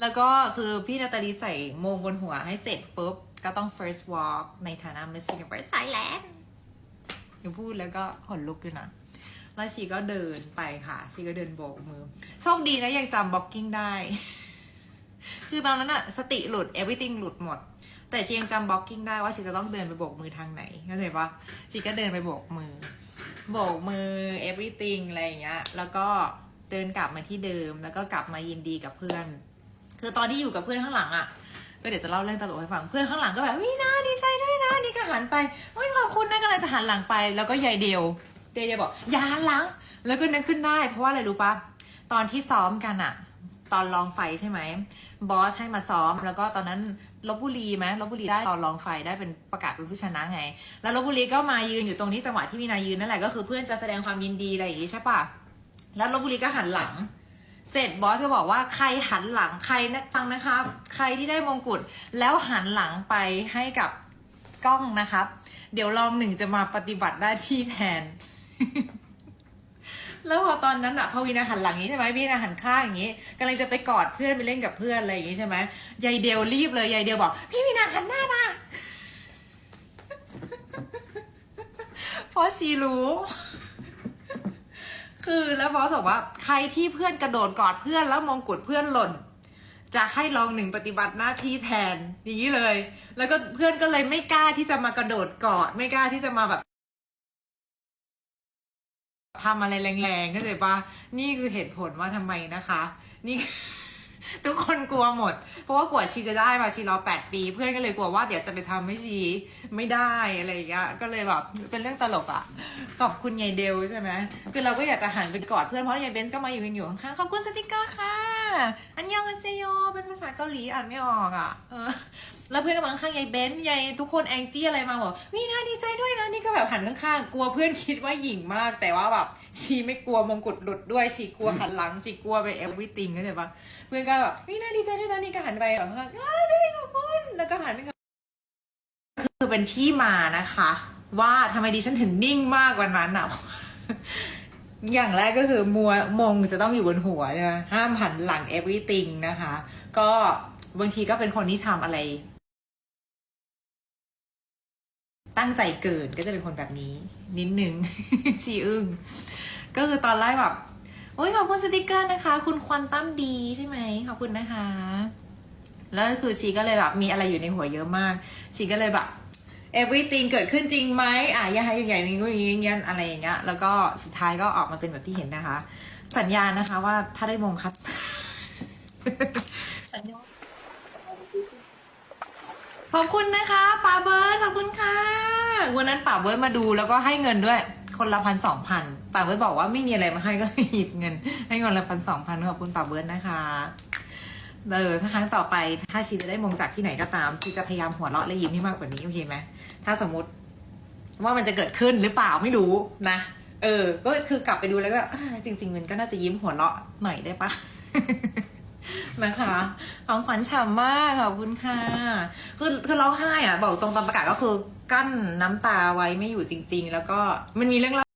แล้วก็คือพี่นาตาลีใส่โมงบนหัวให้เสร็จปุ๊บ ก็ต้อง first walk ในฐานะ Miss Universe Thailand อย่าพูดแล้วก็ขนลุกด้วยนะ แล้วชีก็เดินไปค่ะ ชีก็เดินโบกมือ โชคดีนะยังจำ blocking ได้ คือตอนนั้นอะสติหลุด everything หลุดหมด แต่ชียังจำ blocking ได้ว่าชีจะต้องเดินไปโบกมือทางไหนเข้าใจปะชีก็เดินไปโบกมือ โบกมือ everything อะไรอย่างเงี้ย แล้วก็เดินกลับมาที่เดิม แล้วก็กลับมายินดีกับเพื่อน คือตอนที่อยู่กับเพื่อนข้างหลังอะก็เดี๋ยวจะเล่าเรื่องตลกให้ฟังเพื่อนข้างหลังก็แบบวินาดีใจด้วยนะนี่ก็หันไปโอ้ยขอบคุณนะกำลังจะหันหลังไป แล้วก็ยายเดียวเดียวบอกอย่าหันหลัง แล้วก็นึกขึ้นได้ เพราะว่าอะไรรู้ปะตอนที่ซ้อมกันอะตอนลองไฟใช่ไหมบอสให้มาซ้อม แล้วก็ตอนนั้นลบบุรีไหมลบบุรีได้ตอนลองไฟได้เป็นประกาศเป็นผู้ชนะไง แล้วลบบุรีก็มายืนอยู่ตรงที่จังหวะที่มีนายืนนั่นแหละก็คือเพื่อนจะแสดงความยินดีอะไรอย่างงี้ใช่ปะแล้วลบบุรีก็หันหลัง เสร็จบอสก็บอกว่าใครหันหลังใครนะฟังนะครับ ใครที่ได้มงกุฎแล้วหันหลังไปให้กับกล้องนะครับ เดี๋ยวลองหนึ่งจะมาปฏิบัติหน้าที่แทน แล้วพอตอนนั้นอะพอวีนาหันหลังอย่างนี้ใช่ไหมวีนาหันข้างอย่างนี้กำลังจะไปกอดเพื่อนไปเล่นกับเพื่อนอะไรอย่างนี้ใช่ไหมยายเดียวรีบเลยยายเดียวบอก พี่วีนาหันหน้ามาเพราะชีรู้ คือแล้วบอสบอกว่าใครที่เพื่อนกระโดดกอดเพื่อนแล้วมองกุดเพื่อนหล่น จะให้ลองหนึ่งปฏิบัติหน้าที่แทนอย่างนี้เลย แล้วก็เพื่อนก็เลยไม่กล้าที่จะมากระโดดกอดไม่กล้าที่จะมาแบบทำอะไรแรงๆเข้าใจปะนี่คือเหตุผลว่าทำไมนะคะ นี่ ทุกคนกลัวหมด เพราะว่ากลัวชีจะได้มาชีรอแปดปี เพื่อนก็เลยกลัวว่าเดี๋ยวจะไปทำให้ชีไม่ได้อะไรอย่างเงี้ยก็เลยแบบเป็นเรื่องตลกอะ่ะขอบคุณยายเดลใช่ไหมคือเราก็อยากจะหันไปกอดเพื่อนเพราะยายเบนซ์ก็มาอยู่กันอยู่ข้างๆขอบคุณสติกเกอร์ค่ะ อันยองอันเซโยเป็นภาษาเกาหลีอ่านไม่ออกอะ่ะเออ แล้วเพื่อนก็มาข้างยายเบนซ์ยายทุกคนแองจี้อะไรมาบอกวิน่าดีใจด้วยนะนี่ก็แบบหันข้างๆกลัวเพื่อนคิดว่าหญิงมาก แต่ว่าแบบชีไม่กลัวมงกุฎหลุดด้วยชีกลัวหันหลังชีกลัวไปเอลวิติงเข้าใจปะเพื่อนก็แบบวิน่าดีใจด้วยนะนี่ก็หันไปแบบข้างๆอ้าวพี่ขอบคุณแล้วก็หันไปกับคือเป็นที่มานะคะ ว่าทำไมดิฉันถึงนิ่งมากวันนั้นอะอย่างแรกก็คือมัวมงจะต้องอยู่บนหัวใช่ไหมห้ามหันหลัง everything นะคะ ก็บางทีก็เป็นคนที่ทำอะไร ตั้งใจเกินก็จะเป็นคนแบบนี้ นิดนึงชีอึ้งก็คือตอนแรกแบบโอ้ยขอบคุณสติกเกอร์นะคะ คุณควันตั้มดีใช่ไหมขอบคุณนะคะ แล้วคือชีก็เลยแบบมีอะไรอยู่ในหัวเยอะมาก ชีก็เลยแบบ everything เกิดขึ้นจริงไหมอะยายใหญ่ๆนี่ก็อย่างเงี้ยอะไรอย่างเงี้ยแล้วก็สุดท้ายก็ออกมาเป็นแบบที่เห็นนะคะ สัญญานะคะว่าถ้าได้มงคัดสัญญาขอบคุณนะคะปาเบิร์ดขอบคุณ วันนั้นป่าเบิร์ดมาดูแล้วก็ให้เงินด้วย คนละพันสองพันป่าเบิร์ดบอกว่าไม่มีอะไรมาให้ก็หยิบเงิน ให้เงินละพันสองพันขอบคุณป่าเบิร์ดนะคะเออถ้าครั้งต่อไปถ้าชีจะได้มงจากที่ไหนก็ตามชีจะพยายามหัวเราะและยิ้มให้มากกว่านี้โอเคไหมถ้าสมมติว่ามันจะเกิดขึ้นหรือเปล่าไม่รู้นะเออ ก็คือกลับไปดูแล้วก็จริง ๆ มันก็น่าจะยิ้มหัวเราะหน่อยได้ปะ นะคะของขวัญฉ่ำมากขอบคุณค่ะคือคือร้องไห้อะ บอกตรงตอนประกาศก็คือกั้นน้ำตาไว้ไม่อยู่จริง ๆ แล้วก็มันมีเรื่องเล่า